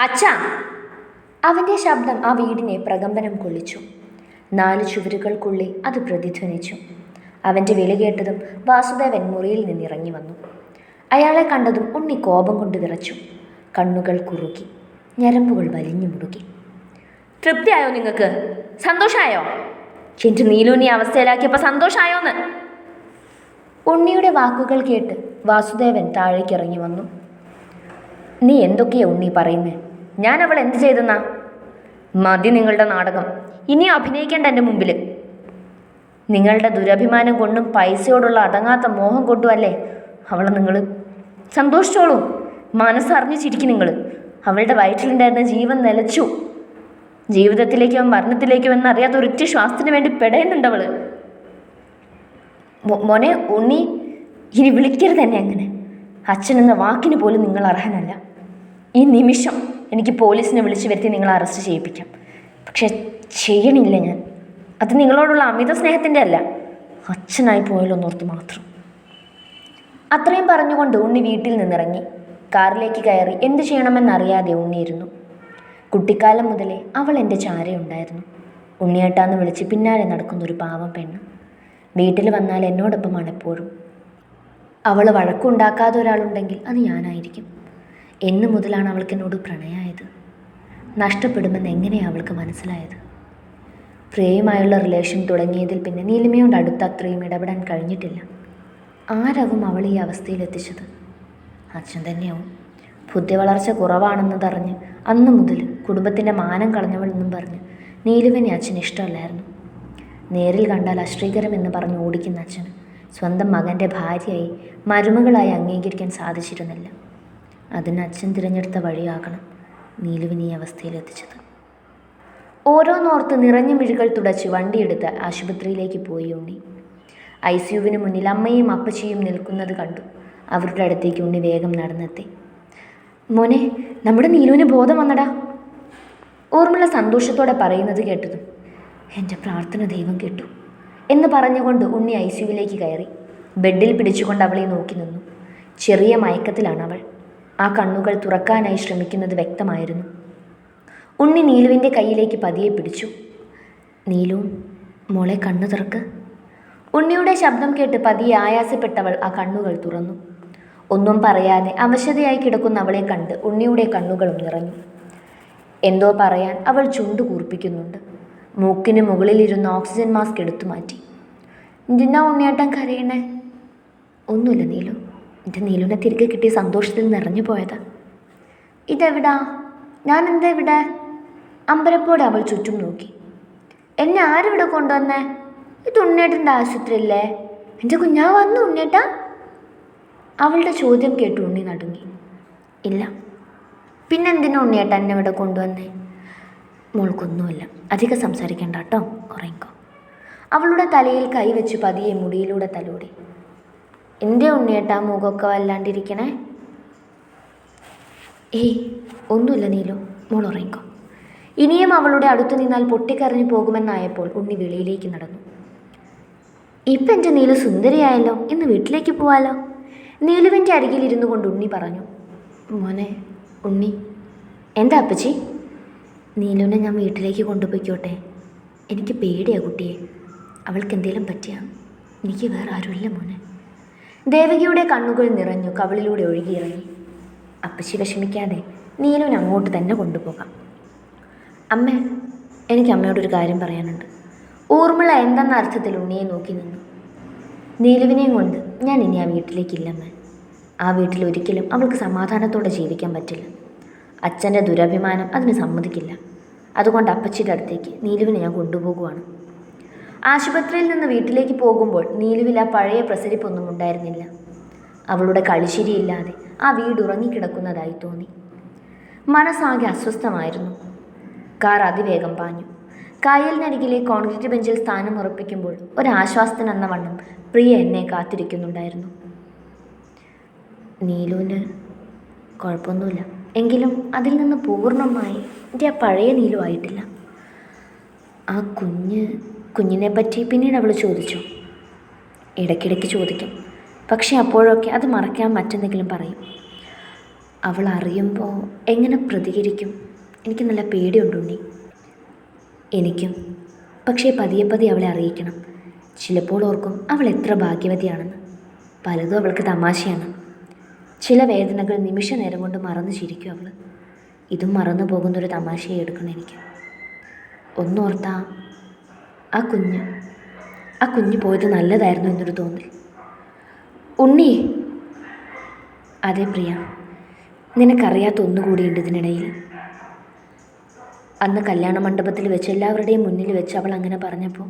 അച്ഛാ. അവന്റെ ശബ്ദം ആ വീടിനെ പ്രകമ്പനം കൊള്ളിച്ചു. നാല് ചുവരുകൾക്കുള്ളിൽ അത് പ്രതിധ്വനിച്ചു. അവന്റെ വില കേട്ടതും വാസുദേവൻ മുറിയിൽ നിന്ന് ഇറങ്ങി വന്നു. അയാളെ കണ്ടതും ഉണ്ണി കോപം കൊണ്ട് വിറച്ചു. കണ്ണുകൾ കുറുകി ഞരമ്പുകൾ വലിഞ്ഞു മുറുകി. തൃപ്തിയായോ നിങ്ങൾക്ക്? സന്തോഷമായോ എന്റെ നീലൂനി അവസ്ഥയിലാക്കിയപ്പോൾ സന്തോഷമായോന്ന് ഉണ്ണിയുടെ വാക്കുകൾ കേട്ട് വാസുദേവൻ താഴേക്ക് ഇറങ്ങി വന്നു. നീ എന്തൊക്കെയാ ഉണ്ണി പറയുന്നേ? ഞാൻ അവൾ എന്ത് ചെയ്തെന്നാ? മതി നിങ്ങളുടെ നാടകം. ഇനി അഭിനയിക്കേണ്ട എന്റെ മുമ്പിൽ നിങ്ങളുടെ ദുരഭിമാനം കൊണ്ടും പൈസയോടുള്ള അടങ്ങാത്ത മോഹം കൊണ്ടും അല്ലേ? അവളെ നിങ്ങൾ സന്തോഷിച്ചോളൂ. മനസ്സറിഞ്ഞു ചിരിക്കും നിങ്ങൾ അവളുടെ വയറ്റിലുണ്ടായിരുന്ന ജീവൻ നിലച്ചു. ജീവിതത്തിലേക്കോ മരണത്തിലേക്കോ എന്നറിയാത്ത ഒരൊറ്റ ശ്വാസത്തിന് വേണ്ടി പെടയുന്നുണ്ട് അവൾ. മോനെ ഉണ്ണി ഇനി വിളിക്കരുത് തന്നെ അങ്ങനെ. എന്ന വാക്കിന് പോലും നിങ്ങൾ അർഹനല്ല. ഈ നിമിഷം എനിക്ക് പോലീസിനെ വിളിച്ചു വരുത്തി നിങ്ങളെ അറസ്റ്റ് ചെയ്യിപ്പിക്കാം. പക്ഷെ ചെയ്യണില്ല ഞാൻ. അത് നിങ്ങളോടുള്ള അമിത സ്നേഹത്തിന്റെ അല്ല. അച്ഛനായി പോയല്ലോന്നോർത്ത് മാത്രം. അത്രയും പറഞ്ഞുകൊണ്ട് ഉണ്ണി വീട്ടിൽ നിന്നിറങ്ങി. കാറിലേക്ക് കയറി എന്ത് ചെയ്യണമെന്നറിയാതെ ഉണ്ണിയിരുന്നു. കുട്ടിക്കാലം മുതലേ അവൾ എന്റെ ചാരയുണ്ടായിരുന്നു. ഉണ്ണിയേട്ടാന്ന് വിളിച്ച് പിന്നാലെ നടക്കുന്ന ഒരു പാവം പെണ്ണ്. വീട്ടിൽ വന്നാൽ എന്നോടൊപ്പമാണ് എപ്പോഴും. അവൾ വഴക്കുണ്ടാക്കാതെ ഒരാളുണ്ടെങ്കിൽ അത് ഞാനായിരിക്കും. എന്ന് മുതലാണ് അവൾക്ക് എന്നോട് പ്രണയമായത് നഷ്ടപ്പെടുമെന്ന് എങ്ങനെയാണ് അവൾക്ക് മനസ്സിലായത്? പ്രിയയുമായുള്ള റിലേഷൻ തുടങ്ങിയതിൽ പിന്നെ നീലിമയോട് അടുത്ത് അത്രയും ഇടപെടാൻ കഴിഞ്ഞിട്ടില്ല. ആരാവും അവൾ ഈ അവസ്ഥയിലെത്തിച്ചത് അച്ഛൻ തന്നെയാവും. ബുദ്ധി വളർച്ച കുറവാണെന്നതറിഞ്ഞ് അന്നു മുതൽ കുടുംബത്തിന്റെ മാനം കളഞ്ഞവളെന്നും പറഞ്ഞ് നീലുവിനെ അച്ഛന് ഇഷ്ടമല്ലായിരുന്നു. നേരിൽ കണ്ടാൽ അശ്രീകരം എന്ന് പറഞ്ഞ് ഓടിക്കുന്ന അച്ഛന് സ്വന്തം മകന്റെ ഭാര്യയായി മരുമകളായി അംഗീകരിക്കാൻ സാധിച്ചിരുന്നില്ല. അതിന് അച്ഛൻ തിരഞ്ഞെടുത്ത വഴിയാകണം നീലുവിനെ ഈ അവസ്ഥയിലെത്തിച്ചത് ഓരോന്നോർത്ത് നിറഞ്ഞ മിഴികൾ തുടച്ച് വണ്ടിയെടുത്ത് ആശുപത്രിയിലേക്ക് പോയി ഉണ്ണി. ഐ സിയുവിന് മുന്നിൽ അമ്മയും അപ്പച്ചിയും നിൽക്കുന്നത് കണ്ടു. അവരുടെ അടുത്തേക്ക് ഉണ്ണി വേഗം നടന്നെത്തി. മോനെ നമ്മുടെ നീലുവിന് ബോധം വന്നടാ. ഓർമ്മയുള്ള സന്തോഷത്തോടെ പറയുന്നത് കേട്ടതും എന്റെ പ്രാർത്ഥന ദൈവം കേട്ടു എന്ന് പറഞ്ഞുകൊണ്ട് ഉണ്ണി ഐ സിയുവിലേക്ക് കയറി. ബെഡിൽ പിടിച്ചുകൊണ്ട് അവളെ നോക്കി നിന്നു. ചെറിയ മയക്കത്തിലാണ് അവൾ. ആ കണ്ണുകൾ തുറക്കാനായി ശ്രമിക്കുന്നത് വ്യക്തമായിരുന്നു. ഉണ്ണി നീലുവിന്റെ കയ്യിലേക്ക് പതിയെ പിടിച്ചു. നീലു മോളെ കണ്ണു തുറക്ക്. ഉണ്ണിയുടെ ശബ്ദം കേട്ട് പതിയെ ആയാസപ്പെട്ടവൾ ആ കണ്ണുകൾ തുറന്നു. ഒന്നും പറയാതെ അവശതയായി കിടക്കുന്ന അവളെ കണ്ട് ഉണ്ണിയുടെ കണ്ണുകളും നിറഞ്ഞു. എന്തോ പറയാൻ അവൾ ചുണ്ടു കൂർപ്പിക്കുന്നുണ്ട്. മൂക്കിന് മുകളിലിരുന്ന് ഓക്സിജൻ മാസ്ക് എടുത്തു മാറ്റി. എന്തിനാ ഉണ്ണിയാട്ടം കരയണേ? ഒന്നുമില്ല നീലു. എന്റെ നീലുവിനെ തിരികെ കിട്ടിയ സന്തോഷത്തിൽ നിറഞ്ഞു പോയതാ. ഇതെവിടാ? ഞാൻ ഇവിടെ? അമ്പരപ്പോടെ അവൾ ചുറ്റും നോക്കി. എന്നെ ആരിവിടെ കൊണ്ടുവന്നേ? ഇത് ഉണ്ണേട്ടന്റെ ആശുപത്രിയല്ലേ? എന്റെ കുഞ്ഞാ വന്നു ഉണ്ണേട്ടാ അവളുടെ ചോദ്യം കേട്ടു ഉണ്ണി നടുങ്ങി. ഇല്ല. പിന്നെന്തിനാ ഉണ്ണിയേട്ട എന്നെ ഇവിടെ കൊണ്ടുവന്നേ? മോൾക്കൊന്നുമില്ല. അധികം സംസാരിക്കണ്ട കേട്ടോ. ഉറങ്ങിക്കോ. അവളുടെ തലയിൽ കൈവച്ച് പതിയെ മുടിയിലൂടെ തലോടി. എന്റെ ഉണ്ണിയേട്ടാ മുഖമൊക്കെ വല്ലാണ്ടിരിക്കണേ. ഏയ് ഒന്നുമില്ല നീലു. മോൾ ഉറങ്ങിക്കോ. ഇനിയും അവളുടെ അടുത്തു നിന്നാൽ പൊട്ടിക്കരഞ്ഞു പോകുമെന്നായപ്പോൾ ഉണ്ണി വെളിയിലേക്ക് നടന്നു. ഇപ്പം എന്റെ നീലു സുന്ദരിയായല്ലോ ഇന്ന് വീട്ടിലേക്ക് പോവാലോ? നീലുവിന്റെ അരികിൽ ഇരുന്നു കൊണ്ട് ഉണ്ണി പറഞ്ഞു മോനെ ഉണ്ണി എന്താ അപ്പച്ചി? നീലുവിനെ ഞാൻ വീട്ടിലേക്ക് കൊണ്ടുപോയിക്കോട്ടെ. എനിക്ക് പേടിയാ കുട്ടിയെ. അവൾക്ക് എന്തെങ്കിലും പറ്റിയ. എനിക്ക് വേറെ ആരുമില്ല മോനെ. ദേവകിയുടെ കണ്ണുകൾ നിറഞ്ഞു കവളിലൂടെ ഒഴുകിയിറങ്ങി. അപ്പച്ചി വിഷമിക്കാതെ നീലുവിനെ അങ്ങോട്ട് തന്നെ കൊണ്ടുപോകാം. അമ്മ എനിക്ക് അമ്മയോടൊരു കാര്യം പറയാനുണ്ട്. ഊർമിള എന്തെന്ന അർത്ഥത്തിൽ ഉണ്ണിയെ നോക്കി നിന്നു. നീലുവിനെയും കൊണ്ട് ഞാൻ ഇനി ആ വീട്ടിലേക്കില്ലമ്മ. ആ വീട്ടിൽ ഒരിക്കലും അവൾക്ക് സമാധാനത്തോടെ ജീവിക്കാൻ പറ്റില്ല. അച്ഛന്റെ ദുരഭിമാനം അതിന് സമ്മതിക്കില്ല. അതുകൊണ്ട് അപ്പച്ചിയുടെ അടുത്തേക്ക് നീലുവിനെ ഞാൻ കൊണ്ടുപോകുവാണ്. ആശുപത്രിയിൽ നിന്ന് വീട്ടിലേക്ക് പോകുമ്പോൾ നീലുവിൽ ആ പഴയ പ്രസരിപ്പൊന്നും ഉണ്ടായിരുന്നില്ല. അവളുടെ കളിശിരിയില്ലാതെ ആ വീട് ഉറങ്ങിക്കിടക്കുന്നതായി തോന്നി. മനസ്സാകെ അസ്വസ്ഥമായിരുന്നു. കാർ അതിവേഗം പാഞ്ഞു. കായലിനരികിലെ കോൺക്രീറ്റ് ബെഞ്ചിൽ സ്ഥാനം ഉറപ്പിക്കുമ്പോൾ ഒരാശ്വാസത്തിനെന്ന വണ്ണം പ്രിയ എന്നെ കാത്തിരിക്കുന്നുണ്ടായിരുന്നു. നീലുവിന് കുഴപ്പമൊന്നുമില്ല. എങ്കിലും അതിൽ നിന്ന് പൂർണമായി എന്റെ ആ പഴയ നീലുവായിട്ടില്ല. ആ കുഞ്ഞ് കുഞ്ഞിനെ പറ്റി പിന്നീട് അവൾ ചോദിച്ചു. ഇടയ്ക്കിടയ്ക്ക് ചോദിക്കും. പക്ഷെ അപ്പോഴൊക്കെ അത് മറക്കാൻ മറ്റെന്തെങ്കിലും പറയും. അവൾ അറിയുമ്പോൾ എങ്ങനെ പ്രതികരിക്കും? എനിക്ക് നല്ല പേടിയുണ്ട് ഉണ്ണി. എനിക്കും. പക്ഷേ പതിയെ പതിയെ അവളെ അറിയിക്കണം. ചിലപ്പോൾ ഓർക്കും അവൾ എത്ര ഭാഗ്യവതിയാണെന്ന്. പലതും അവൾക്ക് തമാശയാണ്. ചില വേദനകൾ നിമിഷ നേരം കൊണ്ട് മറന്നു ചിരിക്കും അവൾ ഇതും മറന്നു പോകുന്നൊരു തമാശയെ എടുക്കണം എനിക്ക്. ഒന്നോർത്താ ആ കുഞ്ഞ് ആ കുഞ്ഞ് പോയത് നല്ലതായിരുന്നു എന്നൊരു തോന്നൽ. ഉണ്ണി. അതെ പ്രിയ നിനക്കറിയാത്ത ഒന്നുകൂടിയുണ്ട് ഇതിനിടയിൽ. അന്ന് കല്യാണ മണ്ഡപത്തിൽ വെച്ച് എല്ലാവരുടെയും മുന്നിൽ വെച്ച് അവൾ അങ്ങനെ പറഞ്ഞപ്പോൾ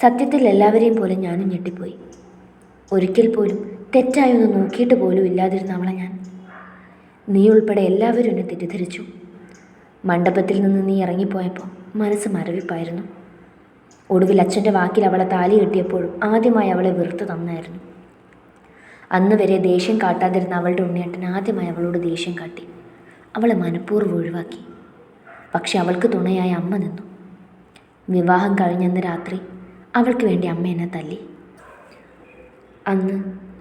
സത്യത്തിൽ എല്ലാവരെയും പോലെ ഞാനും ഞെട്ടിപ്പോയി. ഒരിക്കൽ പോലും തെറ്റായൊന്ന് നോക്കിയിട്ട് പോലും ഇല്ലാതിരുന്ന അവളെ ഞാൻ. നീ ഉൾപ്പെടെ എല്ലാവരും എന്നെ തെറ്റിദ്ധരിച്ചു. മണ്ഡപത്തിൽ നിന്ന് നീ ഇറങ്ങിപ്പോയപ്പോൾ മനസ്സ് മരവിപ്പായിരുന്നു. ഒടുവിൽ അച്ഛന്റെ വാക്കിൽ അവളെ താലി കെട്ടിയപ്പോഴും ആദ്യമായി അവളെ വെറുത്ത് തന്നായിരുന്നു. അന്ന് വരെ ദേഷ്യം കാട്ടാതിരുന്ന അവളുടെ ഉണ്ണിയേട്ടൻ ആദ്യമായി അവളോട് ദേഷ്യം കാട്ടി. അവളെ മനഃപൂർവം ഒഴിവാക്കി. പക്ഷെ അവൾക്ക് തുണയായ അമ്മ നിന്നു. വിവാഹം കഴിഞ്ഞന്ന് രാത്രി അവൾക്ക് വേണ്ടി അമ്മ എന്നെ തല്ലി. അന്ന്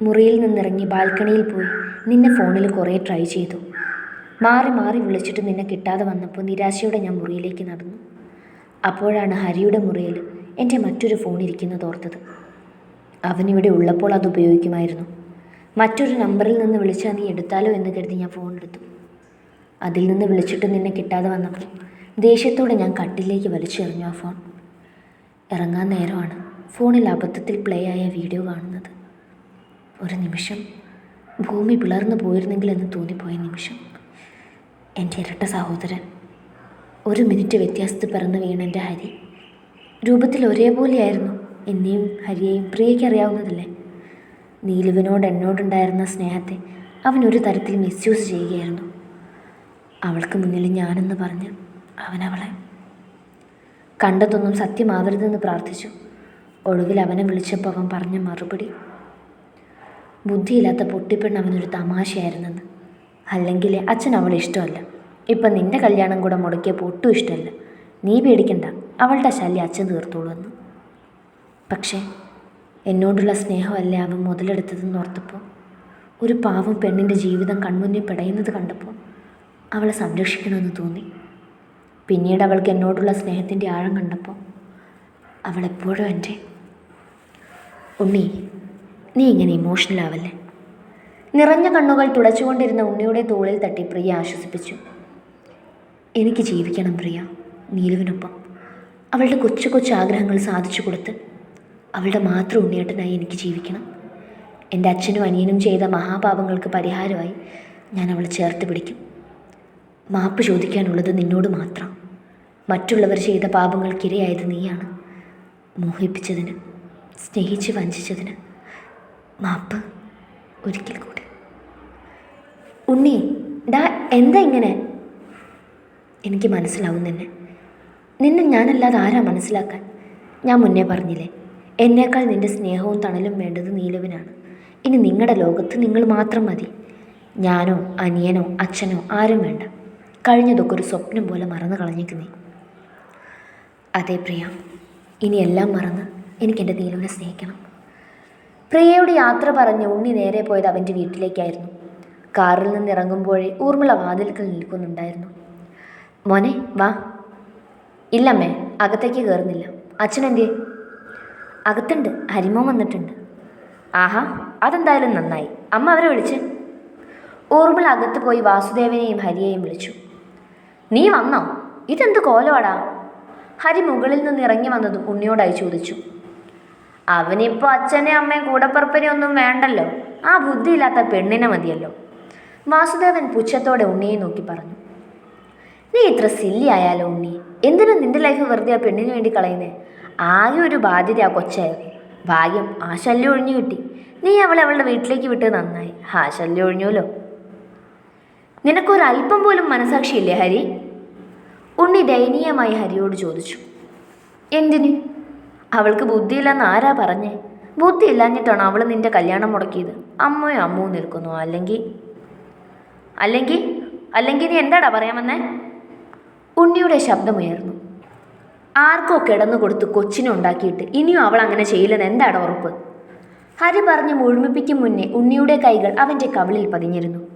മുറിയിൽ നിന്നിറങ്ങി ബാൽക്കണിയിൽ പോയി നിന്നെ ഫോണിൽ കുറേ ട്രൈ ചെയ്തു. മാറി മാറി വിളിച്ചിട്ട് നിന്നെ കിട്ടാതെ വന്നപ്പോൾ നിരാശയോടെ ഞാൻ മുറിയിലേക്ക് നടന്നു. അപ്പോഴാണ് ഹരിയുടെ മുറിയിൽ എന്റെ മറ്റൊരു ഫോൺ ഇരിക്കുന്നത് ഓർത്തത്. അവനിവിടെ ഉള്ളപ്പോൾ അത് ഉപയോഗിക്കുമായിരുന്നു. മറ്റൊരു നമ്പറിൽ നിന്ന് വിളിച്ചാൽ നീ എടുത്താലോ എന്ന് കരുതി ഞാൻ ഫോൺ എടുത്തു. അതിൽ നിന്ന് വിളിച്ചിട്ട് നിന്നെ കിട്ടാതെ വന്നപ്പോൾ ദേഷ്യത്തോടെ ഞാൻ കട്ടിലേക്ക് വലിച്ചെറിഞ്ഞു ആ ഫോൺ. ഇറങ്ങാൻ നേരമാണ്. ഫോണിൽ അബദ്ധത്തിൽ പ്ലേ ആയ വീഡിയോ കാണുന്നത്. ഒരു നിമിഷം ഭൂമി പിളർന്നു പോയിരുന്നെങ്കിൽ എന്ന് തോന്നിപ്പോയ നിമിഷം. എന്റെ ഇരട്ട സഹോദരൻ ഒരു മിനിറ്റ് വ്യത്യാസത്തിൽ പിറന്നു വീണ എന്റെ ഹരി രൂപത്തിൽ ഒരേപോലെയായിരുന്നു. എന്നെയും ഹരിയെയും പ്രിയയ്ക്ക് അറിയാവുന്നതല്ലേ? നീലുവിനോട് എന്നോടുണ്ടായിരുന്ന സ്നേഹത്തെ അവൻ ഒരു തരത്തിൽ മിസ്യൂസ് ചെയ്യുകയായിരുന്നു. അവൾക്ക് മുന്നിൽ ഞാനെന്ന് പറഞ്ഞ് അവനവളെ കണ്ടതൊന്നും സത്യമാവരുതെന്ന് പ്രാർത്ഥിച്ചു. ഒടുവിൽ അവനെ വിളിച്ചപ്പോൾ അവൻ പറഞ്ഞ മറുപടി ബുദ്ധിയില്ലാത്ത പൊട്ടിപ്പെണ്ണ് അവനൊരു തമാശയായിരുന്നെന്ന്. അല്ലെങ്കിൽ അച്ഛൻ അവളെ ഇഷ്ടമല്ല. ഇപ്പം നിന്റെ കല്യാണം കൂടെ മുടക്കിയപ്പോൾ ഒട്ടും ഇഷ്ടമല്ല. നീ പേടിക്കണ്ട. അവളുടെ ശല്യം അച്ഛൻ തീർത്തോളൂ എന്ന്. പക്ഷേ എന്നോടുള്ള സ്നേഹമല്ലേ അവൻ മുതലെടുത്തതെന്ന് ഓർത്തപ്പോൾ? ഒരു പാവം പെണ്ണിന്റെ ജീവിതം കൺമുന്നിൽ പിടയുന്നത് കണ്ടപ്പോൾ അവളെ സംരക്ഷിക്കണമെന്ന് തോന്നി. പിന്നീട് അവൾക്ക് എന്നോടുള്ള സ്നേഹത്തിന്റെ ആഴം കണ്ടപ്പോൾ അവളെപ്പോഴും എന്റെ ഉണ്ണി നീ ഇങ്ങനെ ഇമോഷണൽ ആവല്ലേ? നിറഞ്ഞ കണ്ണുകൾ തുടച്ചുകൊണ്ടിരുന്ന ഉണ്ണിയുടെ തോളിൽ തട്ടി പ്രിയ ആശ്വസിപ്പിച്ചു. എനിക്ക് ജീവിക്കണം പ്രിയ നീലുവിനൊപ്പം. അവളുടെ കൊച്ചു കൊച്ചു ആഗ്രഹങ്ങൾ സാധിച്ചു കൊടുത്ത് അവളുടെ മാത്രം ഉണ്ണിയേട്ടനായി എനിക്ക് ജീവിക്കണം. എന്റെ അച്ഛനും അനിയനും ചെയ്ത മഹാപാപങ്ങൾക്ക് പരിഹാരമായി ഞാൻ അവളെ ചേർത്ത് പിടിക്കും. മാപ്പ് ചോദിക്കാനുള്ളത് നിന്നോട് മാത്രം. മറ്റുള്ളവർ ചെയ്ത പാപങ്ങൾക്കിരയായത് നീയാണ് മോഹിപ്പിച്ചതിന് സ്നേഹിച്ച് വഞ്ചിച്ചതിന്. മാപ്പ് ഒരിക്കൽ കൂടി. ഉണ്ണി ഡാ എന്താ ഇങ്ങനെ? എനിക്ക് മനസ്സിലാവും നിന്നെ നിന്നെ ഞാനല്ലാതെ ആരാ മനസ്സിലാക്കാൻ? ഞാൻ മുന്നേ പറഞ്ഞില്ലേ എന്നേക്കാൾ നിന്റെ സ്നേഹവും തണലും വേണ്ടത് നീലവിനാണ്. ഇനി നിങ്ങളുടെ ലോകത്ത് നിങ്ങൾ മാത്രം മതി. ഞാനോ അനിയനോ അച്ഛനോ ആരും വേണ്ട. കഴിഞ്ഞതൊക്കെ ഒരു സ്വപ്നം പോലെ മറന്നു കളഞ്ഞേക്ക് നീ അതെ പ്രിയ ഇനി എല്ലാം മറന്ന് എനിക്ക് എന്റെ നീലുവിനെ സ്നേഹിക്കണം. പ്രിയയുടെ യാത്ര പറഞ്ഞ് ഉണ്ണി നേരെ പോയത് അവന്റെ വീട്ടിലേക്കായിരുന്നു. കാറിൽ നിന്ന് ഇറങ്ങുമ്പോഴേ ഊർമിള വാതിൽക്കൽ നിൽക്കുന്നുണ്ടായിരുന്നു. മോനെ വാ. ഇല്ലമ്മേ അകത്തേക്ക് കയറുന്നില്ല അച്ഛനെന്തേ? അകത്തുണ്ട്. ഹരിമോൻ വന്നിട്ടുണ്ട്. ആഹാ അതെന്തായാലും നന്നായി. അമ്മ അവരെ വിളിച്ച്. ഊർമിള അകത്ത് പോയി വാസുദേവനെയും ഹരിയെയും വിളിച്ചു. നീ വന്നോ? ഇതെന്ത് കോലവാടാ? ഹരി മുകളിൽ നിന്ന് ഇറങ്ങി വന്നതും ഉണ്ണിയോടായി ചോദിച്ചു. അവനിപ്പോൾ അച്ഛനെ അമ്മയും കൂടപ്പറപ്പനെ ഒന്നും വേണ്ടല്ലോ. ആ ബുദ്ധിയില്ലാത്ത പെണ്ണിനെ മതിയല്ലോ. വാസുദേവൻ പുച്ഛത്തോടെ ഉണ്ണിയെ നോക്കി പറഞ്ഞു. നീ ഇത്ര സില്ലി ആയാലോ ഉണ്ണി എന്തിനാ നിന്റെ ലൈഫ് വെറുതെ ആ പെണ്ണിന് വേണ്ടി കളയുന്നേ? ആകെ ഒരു ബാധ്യത ആ കൊച്ചായിരുന്നു ഭാഗ്യം ആ ശല്യം ഒഴിഞ്ഞു കിട്ടി. നീ അവളെ അവളുടെ വീട്ടിലേക്ക് വിട്ട് നന്നായി. ആ ശല്യം ഒഴിഞ്ഞുല്ലോ നിനക്കൊരല്പം പോലും മനസാക്ഷിയില്ലേ ഹരി? ഉണ്ണി ദയനീയമായി ഹരിയോട് ചോദിച്ചു. എന്തിന്? അവൾക്ക് ബുദ്ധിയില്ലെന്ന് ആരാ പറഞ്ഞേ? ബുദ്ധി ഇല്ലാഞ്ഞിട്ടാണ് അവൾ നിന്റെ കല്യാണം മുടക്കിയത്? അമ്മയും അമ്മവും നിൽക്കുന്നു. അല്ലെങ്കിൽ? അല്ലെങ്കിൽ? അല്ലെങ്കിൽ നീ എന്താടാ പറയാമെന്നേ ഉണ്ണിയുടെ ശബ്ദമുയർന്നു. ആർക്കോ കിടന്നു കൊടുത്ത് കൊച്ചിനെ ഉണ്ടാക്കിയിട്ട് ഇനിയും അവൾ അങ്ങനെ ചെയ്യില്ലെന്ന് എന്താണ് ഉറപ്പ്? ഹരി പറഞ്ഞ് മുഴുമിപ്പിക്കും മുന്നേ ഉണ്ണിയുടെ കൈകൾ അവന്റെ കവിളിൽ പതിഞ്ഞിരുന്നു.